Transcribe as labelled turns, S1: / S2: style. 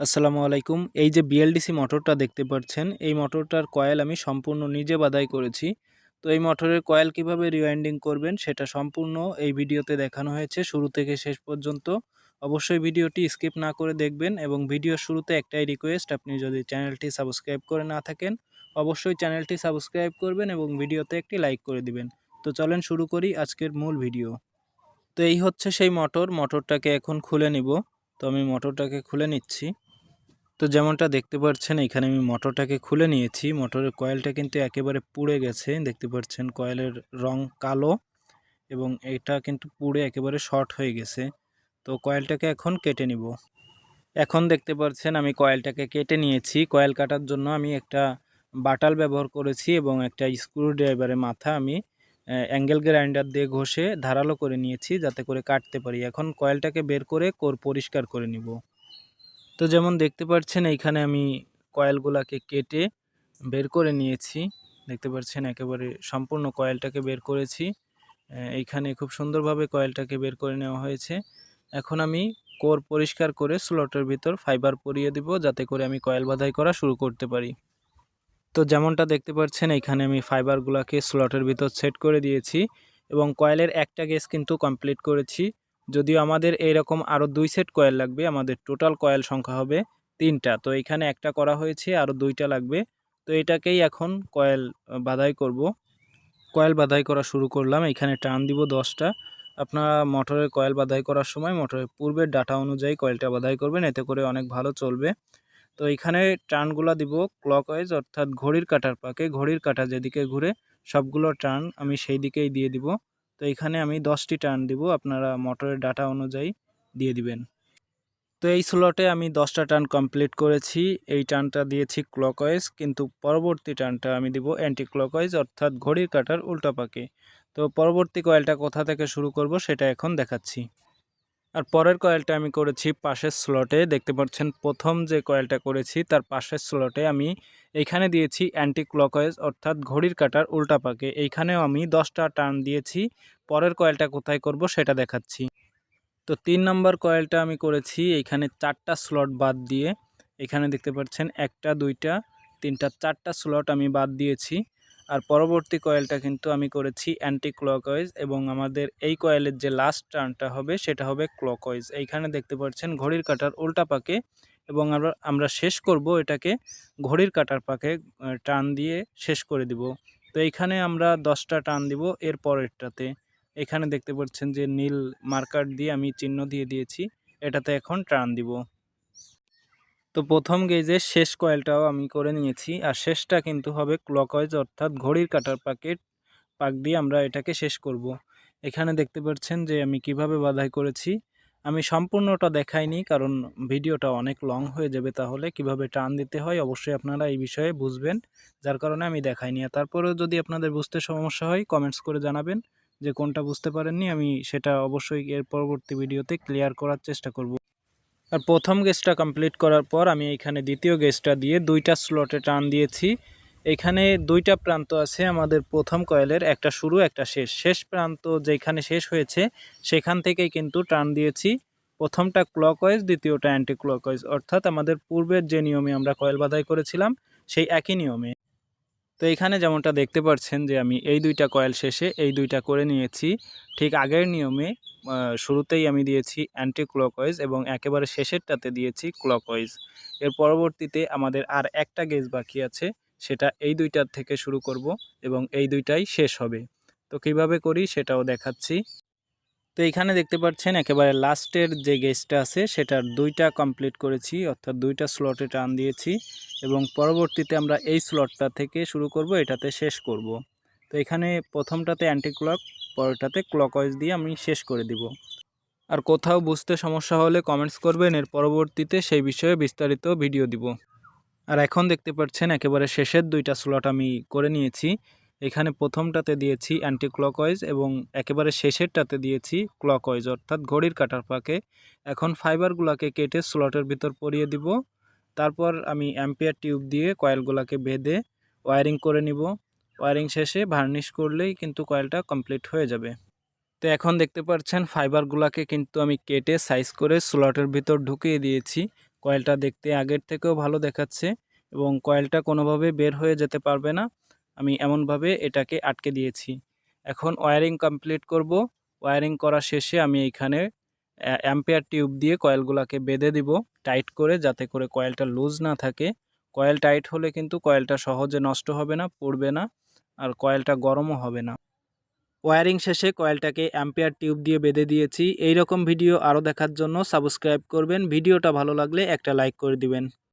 S1: আসসালামু আলাইকুম। এই যে বিএলডিসি মোটরটা দেখতে পাচ্ছেন, এই মোটরটার কয়েল আমি সম্পূর্ণ নিজে বাদাই করেছি। তো এই মোটরের কয়েল কীভাবে রিওয়াইন্ডিং করবেন সেটা সম্পূর্ণ এই ভিডিওতে দেখানো হয়েছে, শুরু থেকে শেষ পর্যন্ত। অবশ্যই ভিডিওটি স্কিপ না করে দেখবেন এবং ভিডিওর শুরুতে একটাই রিকোয়েস্ট আপনি যদি চ্যানেলটি সাবস্ক্রাইব করে না থাকেন, অবশ্যই চ্যানেলটি সাবস্ক্রাইব করবেন এবং ভিডিওতে একটি লাইক করে দিবেন। তো চলেন শুরু করি আজকের মূল ভিডিও। তো এই হচ্ছে সেই মোটর মোটরটাকে এখন খুলে নিব। তো আমি মোটরটাকে খুলে নিচ্ছি। তো যেমনটা দেখতে পাচ্ছেন এখানে আমি মোটরটাকে খুলে নিয়েছি। মোটরের কয়েলটা কিন্তু একেবারে পুড়ে গেছে। দেখতে পাচ্ছেন কয়েলের রং কালো এবং এটা কিন্তু পুড়ে একেবারে শর্ট হয়ে গেছে। তো কয়েলটাকে এখন কেটে নিব। এখন দেখতে পাচ্ছেন আমি কয়েলটাকে কেটে নিয়েছি। কয়েল কাটার জন্য আমি একটা বাটাল ব্যবহার করেছি এবং একটা স্ক্রু ড্রাইভারের মাথা আমি অ্যাঙ্গেল গ্রাইন্ডার দিয়ে ঘষে ধারালো করে নিয়েছি যাতে করে কাটতে পারি। এখন কয়েলটাকে বের করে কোর পরিষ্কার করে নিব। তো যেমন দেখতে পাচ্ছেন এইখানে আমি কয়েলগুলাকে কেটে বের করে নিয়েছি। দেখতে পাচ্ছেন একেবারে সম্পূর্ণ কয়েলটাকে বের করেছি। এইখানে খুব সুন্দরভাবে কয়েলটাকে বের করে নেওয়া হয়েছে। এখন আমি কোর পরিষ্কার করে স্লটের ভিতর ফাইবার পরিয়ে দিব, যাতে করে আমি কয়েল বাধাই করা শুরু করতে পারি। তো যেমনটা দেখতে পাচ্ছেন এইখানে আমি ফাইবারগুলোকে স্লটের ভিতর সেট করে দিয়েছি এবং কয়েলের একটা গেস কিন্তু কমপ্লিট করেছি। যদিও আমাদের এইরকম আরও দুই সেট কয়েল লাগবে, আমাদের টোটাল কয়েল সংখ্যা হবে তিনটা। তো এখানে একটা করা হয়েছে আরও দুইটা লাগবে। তো এটাকেই এখন কয়েল বাধাই করব। কয়েল বাধাই করা শুরু করলাম, এখানে টান দিব দশটা। আপনারা মোটরের কয়েল বাধাই করার সময় মোটরের পূর্বের ডাটা অনুযায়ী কয়েলটা বাধাই করবেন, এতে করে অনেক ভালো চলবে। তো এখানে টার্নগুলো দিব ক্লকওয়াইজ অর্থাৎ ঘড়ির কাটার পাকে। ঘড়ির কাটা যেদিকে ঘুরে সবগুলো টার্ন আমি সেই দিকেই দিয়ে দিব। তো এখানে আমি দশটি টার্ন দিব, আপনারা মোটরের ডাটা অনুযায়ী দিয়ে দিবেন। তো এই স্লটে আমি দশটা টার্ন কমপ্লিট করেছি, এই টার্নটা দিয়েছি ক্লকওয়াইজ, কিন্তু পরবর্তী টার্নটা আমি দিব অ্যান্টি ক্লকওয়াইজ অর্থাৎ ঘড়ির কাটার উল্টা পাকে। তো পরবর্তী কয়েলটা কোথা থেকে শুরু করব সেটা এখন দেখাচ্ছি। আর পরের কয়েলটা আমি করেছি পাশের স্লটে, দেখতে পাচ্ছেন প্রথম যে কয়েলটা করেছি তার পাশের স্লটে আমি এইখানে দিয়েছি অ্যান্টি ক্লকওয়াইজ অর্থাৎ ঘড়ির কাটার উল্টা পাকে। এইখানেও আমি দশটা টার্ন দিয়েছি পরের কয়েলটা কোথায় করব সেটা দেখাচ্ছি। তো তিন নম্বর কয়েলটা আমি করেছি এইখানে চারটা স্লট বাদ দিয়ে। এখানে দেখতে পাচ্ছেন একটা, দুইটা, তিনটা, চারটা স্লট আমি বাদ দিয়েছি। আর পরবর্তী কয়েলটা কিন্তু আমি করেছি অ্যান্টি ক্লকওয়াইজ এবং আমাদের এই কয়েলের যে লাস্ট টার্নটা হবে সেটা হবে ক্লকওয়াইজ এইখানে দেখতে পাচ্ছেন ঘড়ির কাটার উল্টা পাকে এবং আমরা আমরা শেষ করব এটাকে ঘড়ির কাটার পাকে টান দিয়ে শেষ করে দিব। তো এইখানে আমরা দশটা টান দিব এর পরেরটাতে। এখানে দেখতে পাচ্ছেন যে নীল মার্কার দিয়ে আমি চিহ্ন দিয়ে দিয়েছি। এটাতে এখন টান দিব। তো প্রথম গেজের শেষ কয়েলটাও আমি করে নিয়েছি। আর শেষটা কিন্তু হবে ক্লকওয়াইজ অর্থাৎ ঘড়ির কাটার পাকেট পাক দিয়ে আমরা এটাকে শেষ করব। এখানে দেখতে পাচ্ছেন যে আমি কীভাবে বাধাই করেছি। আমি সম্পূর্ণটা দেখাইনি, কারণ ভিডিওটা অনেক লং হয়ে যাবে তাহলে কীভাবে টান দিতে হয় অবশ্যই আপনারা এই বিষয়ে বুঝবেন, যার কারণে আমি দেখাইনি। আর তারপরেও যদি আপনাদের বুঝতে সমস্যা হয় কমেন্টস করে জানাবেন। যে কোনটা বুঝতে পারেননি, আমি সেটা অবশ্যই এর পরবর্তী ভিডিওতে ক্লিয়ার করার চেষ্টা করব। আর প্রথম গেসটা কমপ্লিট করার পর আমি এখানে দ্বিতীয় গেসটা দিয়ে দুইটা স্লটে টান দিয়েছি। এখানে দুইটা প্রান্ত আছে আমাদের প্রথম কয়েলের, একটা শুরু, একটা শেষ। শেষ প্রান্ত যেখানে শেষ হয়েছে, সেখান থেকেই কিন্তু টান দিয়েছি। প্রথমটা ক্লকওয়াইজ দ্বিতীয়টা অ্যান্টি ক্লকওয়াইজ অর্থাৎ আমাদের পূর্বের যে নিয়মে আমরা কয়েল বাধাই করেছিলাম, সেই একই নিয়মে। তো এখানে যেমনটা দেখতে পাচ্ছেন যে আমি এই দুইটা কয়েল শেষে এই দুইটা করে নিয়েছি। ঠিক আগের নিয়মে শুরুতেই আমি দিয়েছি অ্যান্টি ক্লকওয়াইজ এবং একেবারে শেষেরটাতে দিয়েছি ক্লকওয়াইজ এর পরবর্তীতে আমাদের আর একটা গেজ বাকি আছে, সেটা এই দুইটার থেকে শুরু করব এবং এই দুইটাই শেষ হবে। তো কীভাবে করি সেটাও দেখাচ্ছি। তো এখানে দেখতে পাচ্ছেন একেবারে লাস্টের যে গেজটা আছে, সেটার দুইটা কমপ্লিট করেছি, অর্থাৎ দুইটা স্লটে টান দিয়েছি এবং পরবর্তীতে আমরা এই স্লটটা থেকে শুরু করব, এটাতে শেষ করব। তো এখানে প্রথমটাতে অ্যান্টি ক্লক পরেরটাতে ক্লকওয়াইজ দিয়ে আমি শেষ করে দিব। আর কোথাও বুঝতে সমস্যা হলে কমেন্টস করবেন, এর পরবর্তীতে সেই বিষয়ে বিস্তারিত ভিডিও দিব। আর এখন দেখতে পাচ্ছেন একেবারে শেষের দুইটা স্লট আমি করে নিয়েছি। এখানে প্রথমটাতে দিয়েছি অ্যান্টি ক্লকওয়াইজ এবং একেবারে শেষেরটাতে দিয়েছি ক্লকওয়াইজ অর্থাৎ ঘড়ির কাটার পাকে এখন ফাইবারগুলোকে কেটে স্লটের ভিতর পরিয়ে দিব। তারপর আমি অ্যাম্পিয়ার টিউব দিয়ে কয়েলগুলোকে বেঁধে ওয়ারিং করে নিব। ওয়ারিং শেষে ভার্নিশ করলেই কিন্তু কয়েলটা কমপ্লিট হয়ে যাবে। তো এখন দেখতে পাচ্ছেন ফাইবারগুলোকে কিন্তু আমি কেটে সাইজ করে স্লটের ভিতর ঢুকিয়ে দিয়েছি। কয়েলটা দেখতে আগের থেকেও ভালো দেখাচ্ছে এবং কয়েলটা কোনোভাবে বের হয়ে যেতে পারবে না। আমি এমনভাবে এটাকে আটকে দিয়েছি। এখন ওয়ারিং কমপ্লিট করব। ওয়ারিং করা শেষে আমি এইখানে অ্যাম্পেয়ার টিউব দিয়ে কয়েলগুলোকে বেঁধে দিব টাইট করে যাতে করে কয়েলটা লুজ না থাকে। কয়েল টাইট হলে কিন্তু কয়েলটা সহজে নষ্ট হবে না, পড়বে না আর কয়েলটা গরমও হবে না। ওয়ারিং শেষে কয়েলটাকে অ্যাম্পেয়ার টিউব দিয়ে বেঁধে দিয়েছি। এই রকম ভিডিও আরও দেখার জন্য সাবস্ক্রাইব করবেন। ভিডিওটা ভালো লাগলে একটা লাইক করে দিবেন।